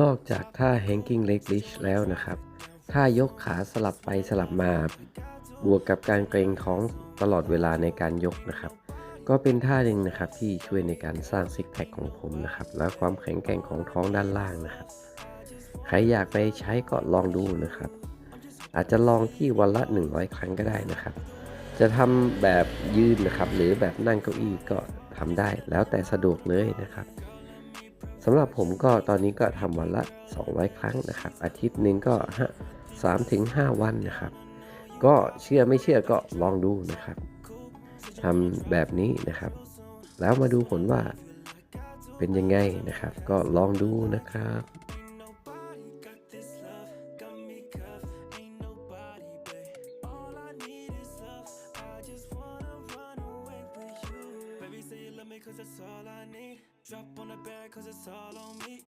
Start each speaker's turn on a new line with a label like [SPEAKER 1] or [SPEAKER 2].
[SPEAKER 1] นอกจากท่า hanging leg lift แล้วนะครับ ท่ายกขาสลับไปสลับมา บวกกับการเกรงท้องตลอดเวลาในการยกนะครับ ก็เป็นท่าหนึ่งนะครับที่ช่วยในการสร้างซิกแพคของผมนะครับ และความแข็งแกร่งของท้องด้านล่างนะครับ ใครอยากไปใช้ก็ลองดูนะครับ อาจจะลองที่วันละ 100 ครั้งก็ได้นะครับ จะทำแบบยืนนะครับ หรือแบบนั่งเก้าอี้ก็ทำได้แล้วแต่สะดวกเลยนะครับ สำหรับผมก็ตอนนี้ก็ทำวันละ 200 ครั้งนะครับ อาทิตย์หนึ่งก็3ถึง5วันนะครับ ก็เชื่อไม่เชื่อก็ลองดูนะครับทำแบบนี้นะครับ แล้วมาดูผลว่าเป็นยังไงนะครับ ก็ลองดูนะครับ
[SPEAKER 2] cause that's all I need. Drop on the bed cause it's all on me.